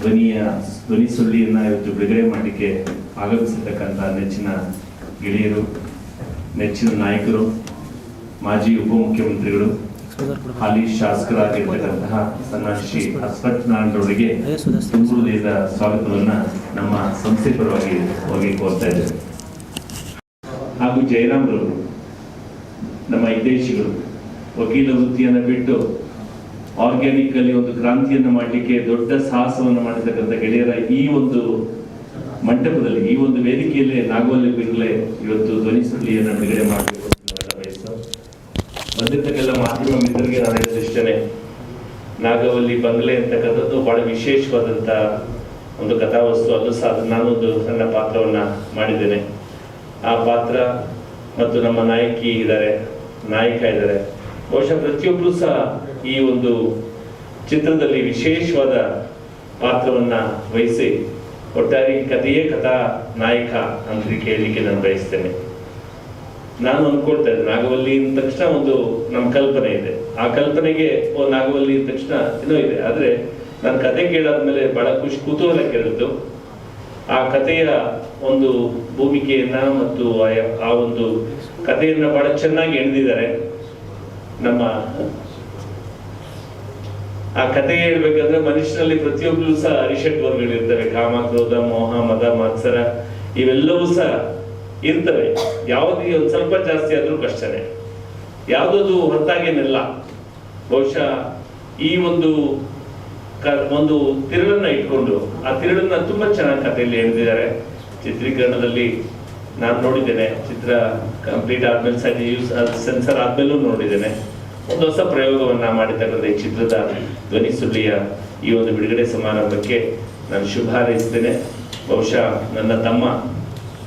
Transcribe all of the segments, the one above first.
ಧ್ವನಿಯ, ಧ್ವನಿ ಸುಳ್ಳಿಯನ್ನು ಇವತ್ತು ಬಿಡುಗಡೆ ಮಾಡಲಿಕ್ಕೆ ಆಗಮಿಸಿರ್ತಕ್ಕಂಥ ನೆಚ್ಚಿನ ಗೆಳೆಯರು, ನೆಚ್ಚಿನ ನಾಯಕರು, ಮಾಜಿ ಉಪಮುಖ್ಯಮಂತ್ರಿಗಳು, ಹಾಲಿ ಶಾಸಕರಾಗಿರ್ತಕ್ಕಂತಹ ಸನ್ನಾಶಿ ಅಸ್ಫತ್ ನಾರಾಯಣರವರಿಗೆ ಹೃದಯದ ಸ್ವಾಗತವನ್ನ ನಮ್ಮ ಸಂಸ್ಥೆ ಪರವಾಗಿ ಹೋಗಿ ಕೋರ್ತಾ ಇದ್ದೇವೆ. ಹಾಗೂ ಜಯರಾಮ್ರವರು, ನಮ್ಮ ಹಿತೈಷಿಗಳು, ವಕೀಲ ವೃತ್ತಿಯನ್ನು ಬಿಟ್ಟು ಆರ್ಗ್ಯಾನಿಕ್ ಅಲ್ಲಿ ಒಂದು ಕ್ರಾಂತಿಯನ್ನು ಮಾಡಲಿಕ್ಕೆ ದೊಡ್ಡ ಸಾಹಸವನ್ನು ಮಾಡಿರ್ತಕ್ಕಂಥ ಗೆಳೆಯರ ಈ ಒಂದು ಮಂಟಪದಲ್ಲಿ, ಈ ಒಂದು ವೇದಿಕೆಯಲ್ಲೇ ನಾಗವಲ್ಲಿ ಬಿರ್ಲೆ ಇವತ್ತು ಧ್ವನಿ ಸುಳ್ಳಿಯನ್ನು ಬಿಡುಗಡೆ ಮಾಡಬೇಕು ಬಂದಿರ್ತಕ್ಕೆಲ್ಲ ಮಾಧ್ಯಮ ಮಿತ್ರರಿಗೆ ನಾನು ಹೇಳಿದಷ್ಟೇ ನಾಗವಲ್ಲಿ ಬಂಗ್ಲೆ ಅಂತಕ್ಕಂಥದ್ದು ಬಹಳ ವಿಶೇಷವಾದಂಥ ಒಂದು ಕಥಾವಸ್ತು. ಅದು ಸಹ ನಾನೊಂದು ಸಣ್ಣ ಪಾತ್ರವನ್ನ ಮಾಡಿದ್ದೇನೆ. ಆ ಪಾತ್ರ ಮತ್ತು ನಮ್ಮ ನಾಯಕಿ ಇದ್ದಾರೆ, ನಾಯಕ ಇದ್ದಾರೆ. ಬಹುಶಃ ಪ್ರತಿಯೊಬ್ಬರು ಸಹ ಈ ಒಂದು ಚಿತ್ರದಲ್ಲಿ ವಿಶೇಷವಾದ ಪಾತ್ರವನ್ನ ವಹಿಸಿ ಒಟ್ಟಾರೆ ಕಥೆಯೇ ಕಥಾ ನಾಯಕ ಅಂತ ಕೇಳಲಿಕ್ಕೆ ನಾನು ಬಯಸ್ತೇನೆ. ನಾನು ಅಂದ್ಕೊಳ್ತೇನೆ ನಾಗವಲ್ಲಿ ಅಂದ ತಕ್ಷಣ ಒಂದು ನಮ್ಮ ಕಲ್ಪನೆ ಇದೆ. ಆ ಕಲ್ಪನೆಗೆ, ಓ, ನಾಗವಲ್ಲಿ ಅಂದ ತಕ್ಷಣ ಏನೋ ಇದೆ. ಆದ್ರೆ ನಾನು ಕತೆ ಕೇಳಾದ್ಮೇಲೆ ಬಹಳ ಖುಷಿ ಕುತೂಹಲ ಕೇಳಿದ್ದು ಆ ಕಥೆಯ ಒಂದು ಭೂಮಿಕೆಯನ್ನ ಮತ್ತು ಆ- ಒಂದು ಕಥೆಯನ್ನ ಬಹಳ ಚೆನ್ನಾಗಿ ಎಳೆದಿದ್ದಾರೆ ನಮ್ಮ ಆ ಕತೆ ಹೇಳ್ಬೇಕಂದ್ರೆ ಮನುಷ್ಯನಲ್ಲಿ ಪ್ರತಿಯೊಬ್ಬರು ಸಹ ಅರಿಷಟ್ ವರ್ಗಗಳಿರ್ತವೆ ಕಾಮ ಕ್ರೋಧ ಮೋಹ, ಮದ, ಮತ್ಸರ, ಇವೆಲ್ಲವೂ ಸಹ ಇರ್ತವೆ. ಯಾವ್ದು ಒಂದು ಸ್ವಲ್ಪ ಜಾಸ್ತಿ ಆದ್ರೂ ಕಷ್ಟನೇ. ಯಾವುದದು ಹೊರತಾಗೇನಿಲ್ಲ ಬಹುಶಃ ಈ ಒಂದು ಒಂದು ತಿರುಳನ್ನ ಇಟ್ಕೊಂಡು ಆ ತಿರುಳನ್ನ ತುಂಬಾ ಚೆನ್ನಾಗಿ ಕಥೆಯಲ್ಲಿ ಎಳೆದಿದ್ದಾರೆ ಚಿತ್ರೀಕರಣದಲ್ಲಿ ನಾನು ನೋಡಿದ್ದೇನೆ, ಚಿತ್ರ ಕಂಪ್ಲೀಟ್ ಆದ್ಮೇಲೆ ಸೆನ್ಸರ್ ಆದ್ಮೇಲೂ ನೋಡಿದ್ದೇನೆ. ಒಂದು ಹೊಸ ಪ್ರಯೋಗವನ್ನ ಮಾಡಿರ್ತಕ್ಕಂಥ ಈ ಚಿತ್ರದ ಧ್ವನಿ ಸುಳ್ಳಿಯ ಈ ಒಂದು ಬಿಡುಗಡೆ ಸಮಾರಂಭಕ್ಕೆ ನಾನು ಶುಭ ಹಾರೈಸ್ತೇನೆ. ಬಹುಶಃ ನನ್ನ ತಮ್ಮ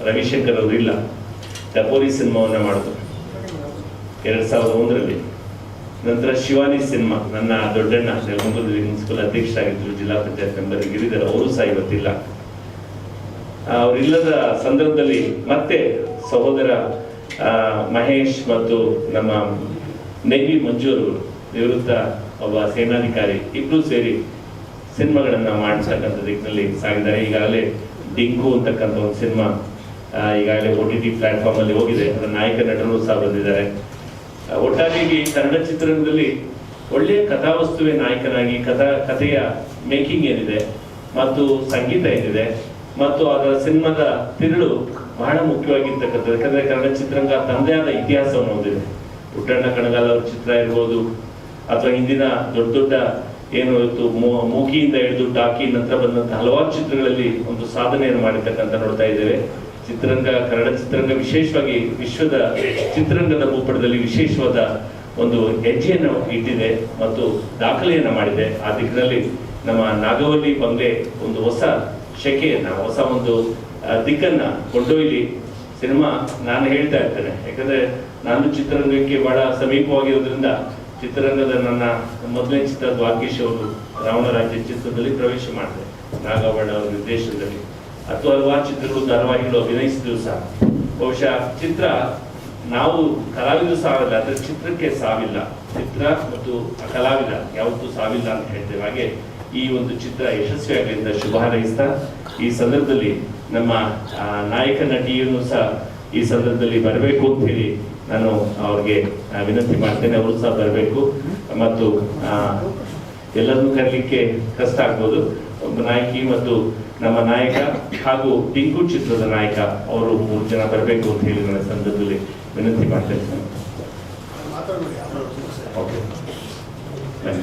ರವಿಶಂಕರ್ ಅವರು ಇಲ್ಲ, ಟಪೋರಿ ಸಿನಿಮಾವನ್ನ ಮಾಡಿದ್ರು ಎರಡು ಸಾವಿರದ ಒಂದರಲ್ಲಿ. ನಂತರ ಶಿವಾನಿ ಸಿನಿಮಾ, ನನ್ನ ದೊಡ್ಡಣ್ಣ ಮುನ್ಸಿಪಲ್ ಅಧ್ಯಕ್ಷರಾಗಿದ್ದರು, ಜಿಲ್ಲಾ ಪಂಚಾಯತ್ ಮೆಂಬರ್ ಗಿರಿಧರ್, ಅವರು ಸಹ ಇವತ್ತಿಲ್ಲ. ಅವರಿಲ್ಲದ ಸಂದರ್ಭದಲ್ಲಿ ಮತ್ತೆ ಸಹೋದರ ಮಹೇಶ್ ಮತ್ತು ನಮ್ಮ ನೆಹಿ ಮಂಜೂರು ನಿವೃತ್ತ ಒಬ್ಬ ಸೇನಾಧಿಕಾರಿ ಇಬ್ರು ಸೇರಿ ಸಿನಿಮಾಗಳನ್ನ ಮಾಡಿಸ್ತಕ್ಕಂಥ ದಿಕ್ಕಿನಲ್ಲಿ ಸಾಗಿದ್ದಾರೆ. ಈಗಾಗಲೇ ಡಿಂಗು ಅಂತಕ್ಕಂಥ ಒಂದು ಸಿನಿಮಾ ಈಗಾಗಲೇ ಒ ಟಿ ಟಿ ಪ್ಲಾಟ್ಫಾರ್ಮ್ ಅಲ್ಲಿ ಹೋಗಿದೆ. ಅದರ ನಾಯಕ ನಟರು ಸಹ ಬಂದಿದ್ದಾರೆ. ಒಟ್ಟಾರೆಯಾಗಿ ಕನ್ನಡ ಚಿತ್ರರಂಗದಲ್ಲಿ ಒಳ್ಳೆಯ ಕಥಾವಸ್ತುವೆ ನಾಯಕನಾಗಿ ಕಥಾ, ಕಥೆಯ ಮೇಕಿಂಗ್ ಏನಿದೆ ಮತ್ತು ಸಂಗೀತ ಏನಿದೆ ಮತ್ತು ಅದರ ಸಿನಿಮಾದ ತಿರುಳು ಬಹಳ ಮುಖ್ಯವಾಗಿರ್ತಕ್ಕಂಥದ್ದು. ಯಾಕಂದ್ರೆ ಕನ್ನಡ ಚಿತ್ರರಂಗ ತಂದೆಯಾದ ಇತಿಹಾಸವನ್ನು ಹೊಂದಿದೆ. ಪುಟ್ಟಣ್ಣ ಕಣಗಾಲ ಅವ್ರ ಚಿತ್ರ ಇರ್ಬೋದು, ಅಥವಾ ಹಿಂದಿನ ದೊಡ್ಡ ದೊಡ್ಡ ಏನು ಇವತ್ತು ಮೂಕಿಯಿಂದ ಹಿಡಿದು ಟಾಕಿ ನಂತರ ಬಂದಂತಹ ಹಲವಾರು ಚಿತ್ರಗಳಲ್ಲಿ ಒಂದು ಸಾಧನೆಯನ್ನು ಮಾಡಿರ್ತಕ್ಕಂಥ ನೋಡ್ತಾ ಇದ್ದೇವೆ. ಚಿತ್ರರಂಗ ಕನ್ನಡ ಚಿತ್ರರಂಗ ವಿಶೇಷವಾಗಿ ವಿಶ್ವದ ಚಿತ್ರರಂಗದ ಭೂಪಟದಲ್ಲಿ ವಿಶೇಷವಾದ ಒಂದು ಹೆಜ್ಜೆಯನ್ನು ಇಟ್ಟಿದೆ ಮತ್ತು ದಾಖಲೆಯನ್ನು ಮಾಡಿದೆ. ಆ ದಿಕ್ಕಿನಲ್ಲಿ ನಮ್ಮ ನಾಗವಲ್ಲಿ ಬಂಗ್ಲೆ ಒಂದು ಹೊಸ ಶಕೆಯನ್ನ, ಹೊಸ ಒಂದು ದಿಕ್ಕನ್ನ ಕೊಂಡೊಯ್ಲಿ ಸಿನಿಮಾ ನಾನು ಹೇಳ್ತಾ ಇರ್ತೇನೆ. ಯಾಕಂದ್ರೆ ನಾನು ಚಿತ್ರರಂಗಕ್ಕೆ ಬಹಳ ಸಮೀಪವಾಗಿರೋದ್ರಿಂದ ಚಿತ್ರರಂಗದ ನನ್ನ ಮೊದಲನೇ ಚಿತ್ರ ದ್ವಾರಕೀಶ್ ಅವರು ರಾವಣ ರಾಜ್ಯ ಚಿತ್ರದಲ್ಲಿ ಪ್ರವೇಶ ಮಾಡಿದೆ ನಾಗವಣ ಅವರ ನಿರ್ದೇಶನದಲ್ಲಿ. ಹತ್ತು ಹಲವಾರು ಚಿತ್ರಗಳು ಧಾರಾವಾಹಿಗಳು ಅಭಿನಯಿಸಿದ್ರು ಸಹ. ಬಹುಶಃ ಚಿತ್ರ ನಾವು ಕಲಾವಿದರು ಸಾವಿಲ್ಲ ಅದರ ಚಿತ್ರಕ್ಕೆ ಸಾವಿಲ್ಲ. ಚಿತ್ರ ಮತ್ತು ಕಲಾವಿದ ಯಾವತ್ತೂ ಸಾವಿಲ್ಲ ಅಂತ ಹೇಳ್ತೇವೆ. ಹಾಗೆ ಈ ಒಂದು ಚಿತ್ರ ಯಶಸ್ವಿಯಾಗಲಿ ಅಂತ ಶುಭ ಹಾರೈಸ್ತಾ ಈ ಸಂದರ್ಭದಲ್ಲಿ ನಮ್ಮ ನಾಯಕ ನಟಿಯನ್ನು ಸಹ ಈ ಸಂದರ್ಭದಲ್ಲಿ ಬರಬೇಕು ಅಂತ ಹೇಳಿ ನಾನು ಅವ್ರಿಗೆ ವಿನಂತಿ ಮಾಡ್ತೇನೆ. ಅವರು ಸಹ ಬರಬೇಕು. ಮತ್ತು ಎಲ್ಲರನ್ನು ಕರೀಲಿಕ್ಕೆ ಕಷ್ಟ ಆಗ್ಬೋದು. ಒಬ್ಬ ನಾಯಕಿ ಮತ್ತು ನಮ್ಮ ನಾಯಕ ಹಾಗೂ ಟಿಂಕು ಚಿತ್ರದ ನಾಯಕ ಅವರು ಮೂರು ಜನ ಬರಬೇಕು ಅಂತ ಹೇಳಿ ನನ್ನ ಸಂದರ್ಭದಲ್ಲಿ ವಿನಂತಿ ಮಾಡ್ತೇನೆ. ಓಕೆ.